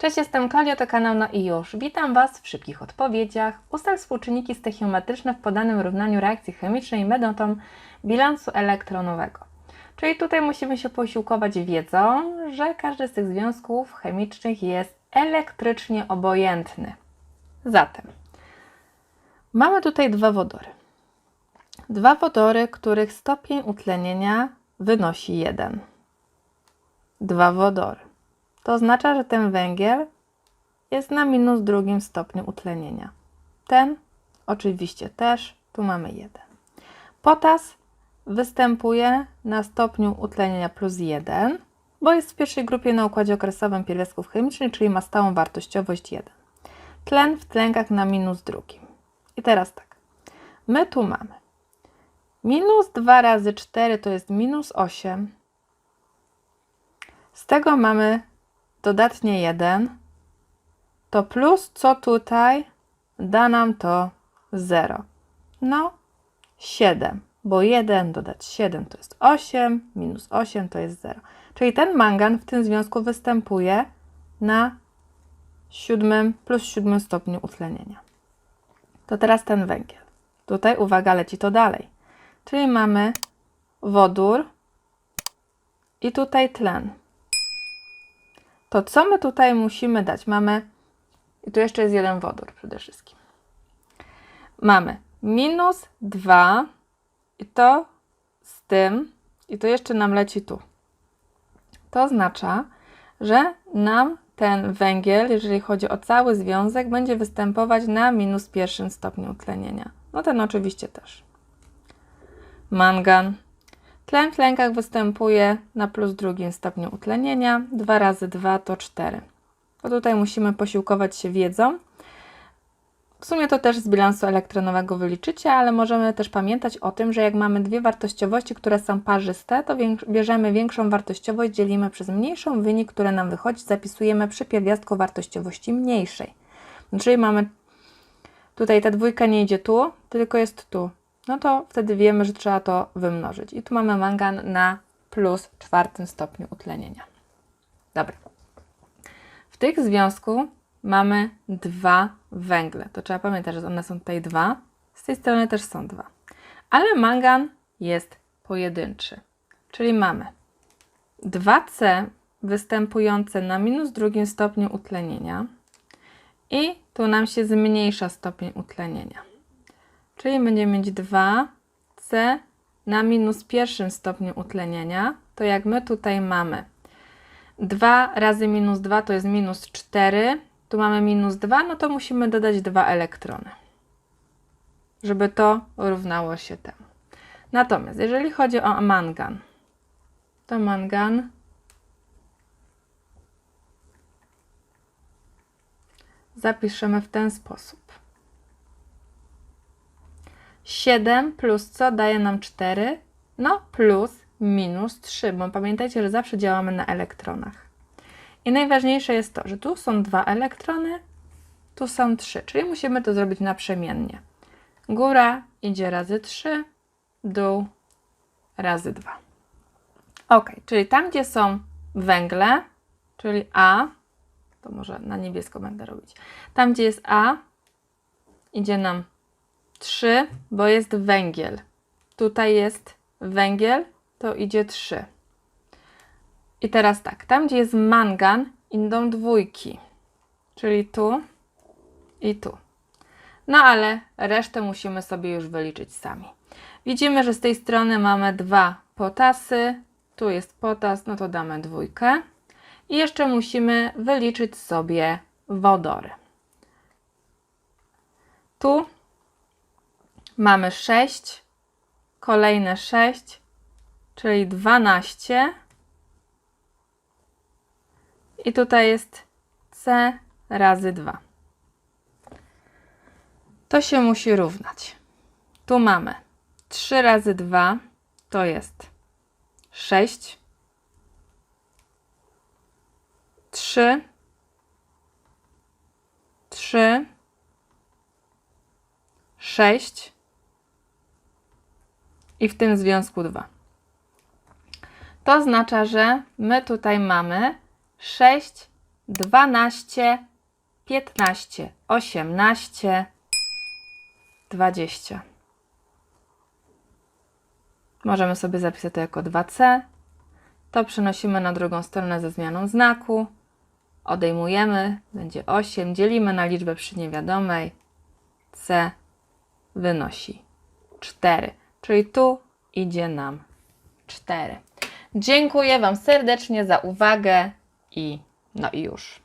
Cześć, jestem Klaudia, to kanał na i już. Witam Was w szybkich odpowiedziach. Ustal współczynniki stechiometryczne w podanym równaniu reakcji chemicznej metodą bilansu elektronowego. Czyli tutaj musimy się posiłkować wiedzą, że każdy z tych związków chemicznych jest elektrycznie obojętny. Zatem mamy tutaj dwa wodory. Dwa wodory, których stopień utlenienia wynosi 1. Dwa wodory. To oznacza, że ten węgiel jest na minus drugim stopniu utlenienia. Ten oczywiście też, tu mamy 1. Potas występuje na stopniu utlenienia plus 1, bo jest w pierwszej grupie na układzie okresowym pierwiastków chemicznych, czyli ma stałą wartościowość 1. Tlen w tlenkach na minus drugim. I teraz tak, my tu mamy minus 2 razy 4 to jest minus 8. Z tego mamy dodatnie 1, to plus co tutaj da nam to 0. No, 7, bo 1 dodać 7 to jest 8, minus 8 to jest 0. Czyli ten mangan w tym związku występuje na siódmym plus siódmym stopniu utlenienia. To teraz ten węgiel. Tutaj uwaga, leci to dalej. Czyli mamy wodór i tutaj tlen to co my tutaj musimy dać? Mamy, i tu jeszcze jest jeden wodór przede wszystkim. Mamy minus 2 i to z tym, i to jeszcze nam leci tu. To oznacza, że nam ten węgiel, jeżeli chodzi o cały związek, będzie występować na minus pierwszym stopniu utlenienia. No ten oczywiście też. Mangan Tlen w tlenkach występuje na plus drugim stopniu utlenienia. 2 razy 2 to 4. Bo tutaj musimy posiłkować się wiedzą. W sumie to też z bilansu elektronowego wyliczycie, ale możemy też pamiętać o tym, że jak mamy dwie wartościowości, które są parzyste, to bierzemy większą wartościowość, dzielimy przez mniejszą, wynik, który nam wychodzi, zapisujemy przy pierwiastku wartościowości mniejszej. Czyli mamy tutaj ta dwójka nie idzie tu, tylko jest tu no to wtedy wiemy, że trzeba to wymnożyć. I tu mamy mangan na plus czwartym stopniu utlenienia. Dobra. W tych związku mamy dwa węgle. To trzeba pamiętać, że one są tutaj dwa. Z tej strony też są dwa. Ale mangan jest pojedynczy. Czyli mamy 2C występujące na minus drugim stopniu utlenienia i tu nam się zmniejsza stopień utlenienia. Czyli będziemy mieć 2C na minus pierwszym stopniu utlenienia. To jak my tutaj mamy 2 razy minus 2 to jest minus 4. Tu mamy minus 2, no to musimy dodać 2 elektrony, żeby to równało się temu. Natomiast jeżeli chodzi o mangan, to mangan zapiszemy w ten sposób. 7 plus co daje nam 4? No plus minus 3, bo pamiętajcie, że zawsze działamy na elektronach. I najważniejsze jest to, że tu są dwa elektrony, tu są 3, czyli musimy to zrobić naprzemiennie. Góra idzie razy 3, dół razy 2. Ok, czyli tam, gdzie są węgle, czyli A, to może na niebiesko będę robić. Tam, gdzie jest A, idzie nam 3, bo jest węgiel. Tutaj jest węgiel, to idzie 3. I teraz tak, tam gdzie jest mangan, idą dwójki, czyli tu i tu. No ale resztę musimy sobie już wyliczyć sami. Widzimy, że z tej strony mamy dwa potasy, tu jest potas, no to damy dwójkę. I jeszcze musimy wyliczyć sobie wodory. Tu mamy 6, kolejne 6, czyli 12. I tutaj jest C razy 2. To się musi równać. Tu mamy 3 razy 2 to jest 6. 3, 3, 6 i w tym związku 2. To oznacza, że my tutaj mamy 6 12, 15, 18, 20. Możemy sobie zapisać to jako 2C. To przenosimy na drugą stronę ze zmianą znaku. Odejmujemy, będzie 8, dzielimy na liczbę przy niewiadomej. C wynosi 4. Czyli tu idzie nam 4. Dziękuję Wam serdecznie za uwagę i no i już.